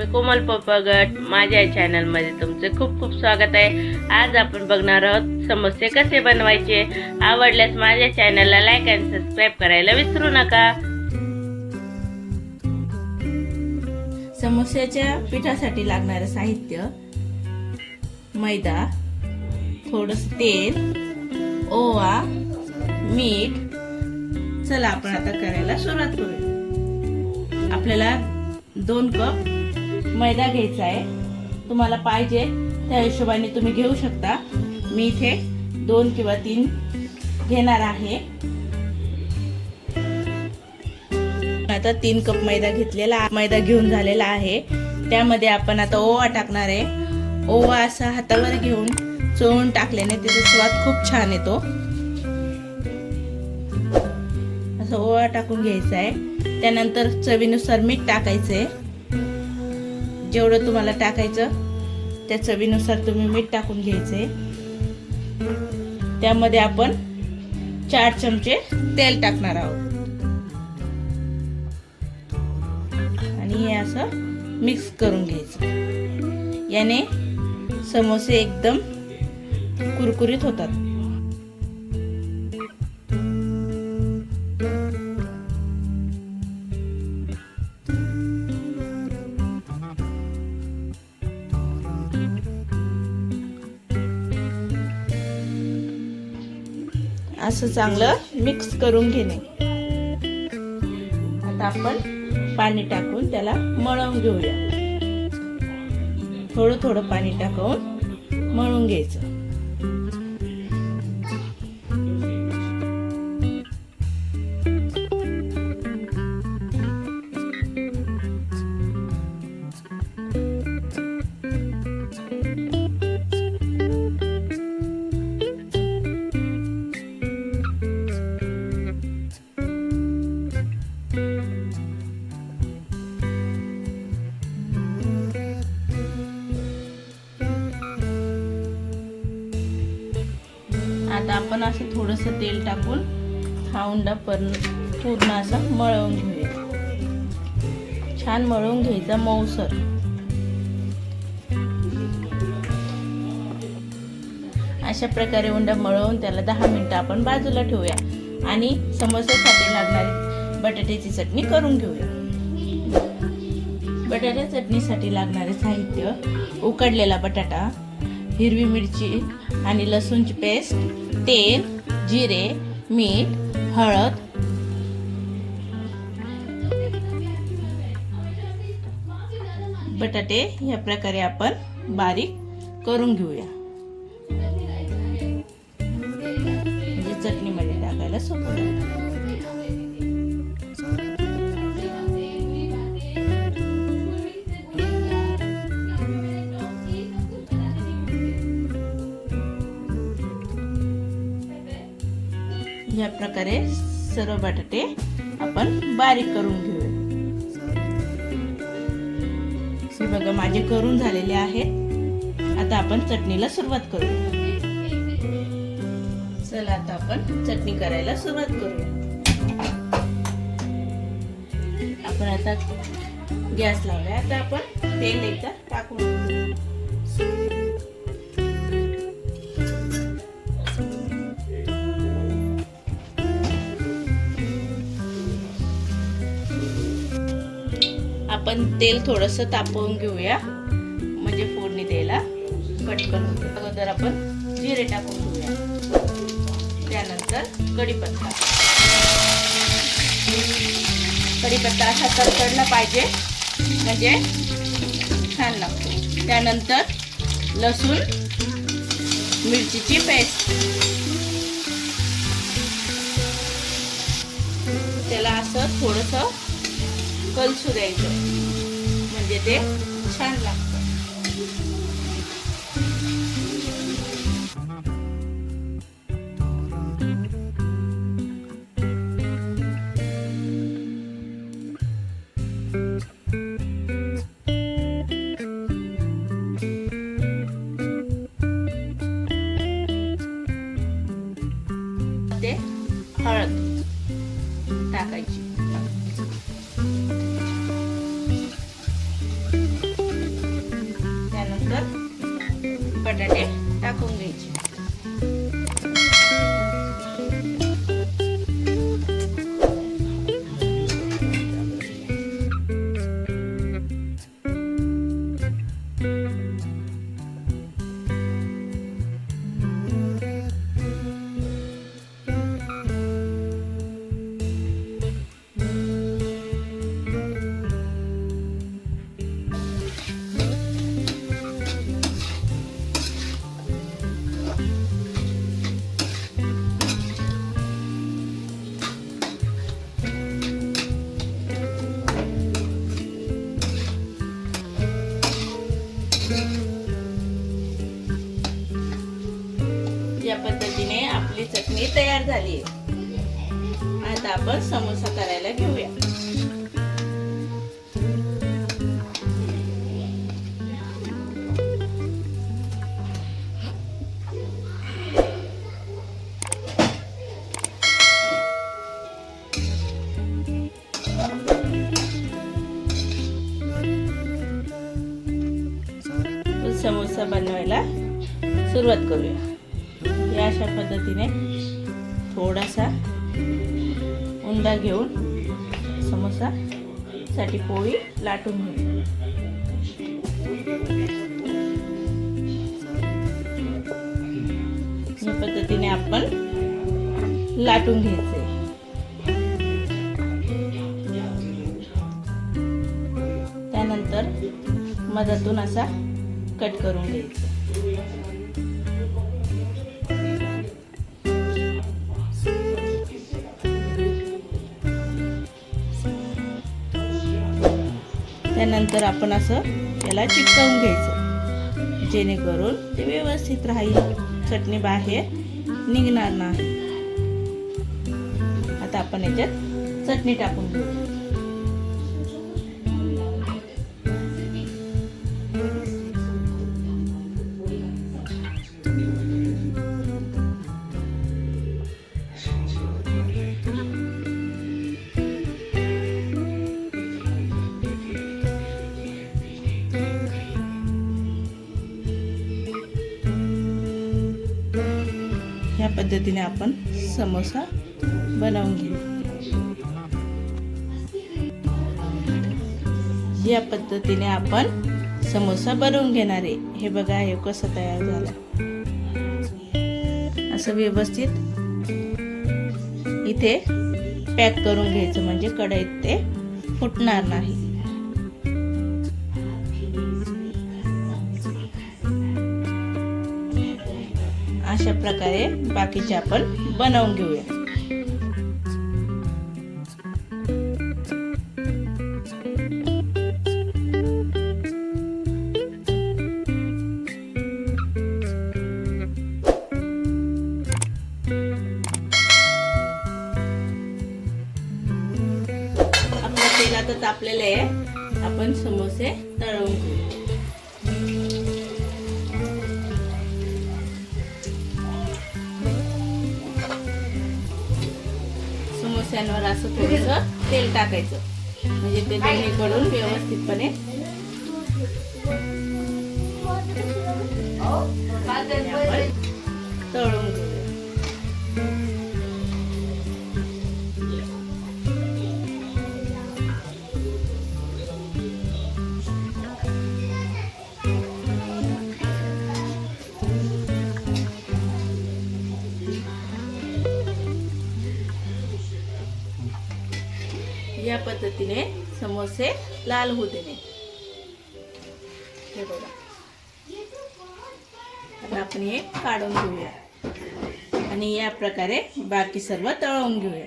मी कोमल पपगट माझ्या चॅनलमध्ये तुमचे खूप खूप स्वागत आहे. आज आपण बघणार आहोत समोसे कसे बनवायचे? आवडल्यास माझ्या चॅनलला लाईक आणि सबस्क्राईब करायला विसरू नका. समोस्याच्या पिठासाठी लागणारं साहित्य मैदा थोडस तेल ओवा मीठ. चला आपण आता करायला सुरुवात करूया. आपल्याला दोन कप मैदा घ्यायचा आहे. तुम्हाला पाहिजे त्या हिशोबाने तुम्ही घेऊ शकता. मी इथे दोन किंवा तीन घेणार आहे. आता तीन कप मैदा घेतलेला मैदा घेऊन झालेला आहे. त्यामध्ये आपण आता ओवा टाकणार आहे. ओवा असा हातावर घेऊन चोळून टाकल्याने त्याचा स्वाद खूप छान येतो. असं ओवा टाकून घ्यायचा आहे. त्यानंतर चवीनुसार मीठ आहे जेवढं तुम्हाला टाकायचं त्या चवीनुसार तुम्ही मीठ टाकून घ्यायचंय त्यामध्ये आपण चार चमचे तेल टाकणार आहोत. आणि हे असं मिक्स करून घ्यायचं. याने समोसे एकदम कुरकुरीत होतात. असं चांगलं मिक्स करून घेणे. आता आपण पाणी टाकून त्याला मळवून घेऊया. थोडं थोडं पाणी टाकून मळून घ्यायचं. असं थोडंसं तेल टाकून हा उंडा पण पूर्ण असा मळवून घेऊया. छान मळवून घ्यायचा मऊसर. अशा प्रकारे उंडा मळवून त्याला दहा मिनटं आपण बाजूला ठेवूया. आणि समोसासाठी लागणारी बटाट्याची चटणी करून घेऊया. बटाट्या चटणीसाठी लागणारे साहित्य उकडलेला बटाटा हिरवी मिरची आणि लसूणची पेस्ट तेल जिरे मीठ हळद. बटाटे या प्रकारे आपण बारीक करून घेऊया. म्हणजे चटणीमध्ये टाकायला सोपं ह्या या प्रकारे सर्व बटाटे आपण बारीक करून घेऊया. हे बघा माझे करून झालेले आहेत. आता आपण चटणीला सुरुवात करूया. चला आता आपण चटणी करायला सुरुवात करूया. आपण आता गॅस लावलाय. आता आपण तेल एकदा टाकून तेल थोडस तापवून घेऊया. म्हणजे फोडणी द्यायला. पटकन अगोदर आपण जिरे टाकून घेऊया. त्यानंतर कढीपत्ता. कढीपत्ता असा तडतडला पाहिजे. म्हणजे छान लागतो. त्यानंतर लसूण मिरचीची पेस्ट. त्याला असं थोडंसं कलसू द्यायचं. म्हणजे ते छान लागतं. पद्धतीने आपली चटणी तयार झाली आहे. आता आपण समोसा करायला घेऊया. समोसा बनवायला सुरुवात करूया. अशा पद्धतीने थोडासा उंडा घेऊन समोसा साठी पोळी लाटून घेऊ. या पद्धतीने आपण लाटून घ्यायचे. त्यानंतर मधातून असा कट करून घ्यायचा. त्यानंतर आपण असं याला चिकटवून घ्यायचं. जेणेकरून ते व्यवस्थित राहील. चटणी बाहेर निघणार नाही. आता आपण याच्यात चटणी टाकून घेऊ. पद्धतीने आपण समोसा बनवून घेऊ. या पद्धतीने आपण समोसा बनवून घेणार आहे. हे बघा हे कसं तयार झालं. असं व्यवस्थित इथे पॅक करून घ्यायचं म्हणजे कढईत ते फुटणार नाही. अशा प्रकारे बाकीचे आपण बनवून घेऊया. आपलं तेल आता तापलेलं आहे. आपण समोसे तळवून घेऊ समोस्यांवर असं थोडंसं तेल टाकायचं. म्हणजे ते दोन्हीकडून व्यवस्थितपणे. आपण तळून घेऊया पद्धतीने समोसे लाल होऊ देणे हे बघा आता आपण हे काढून घेऊया आणि या प्रकारे बाकी सर्व तळून घेऊया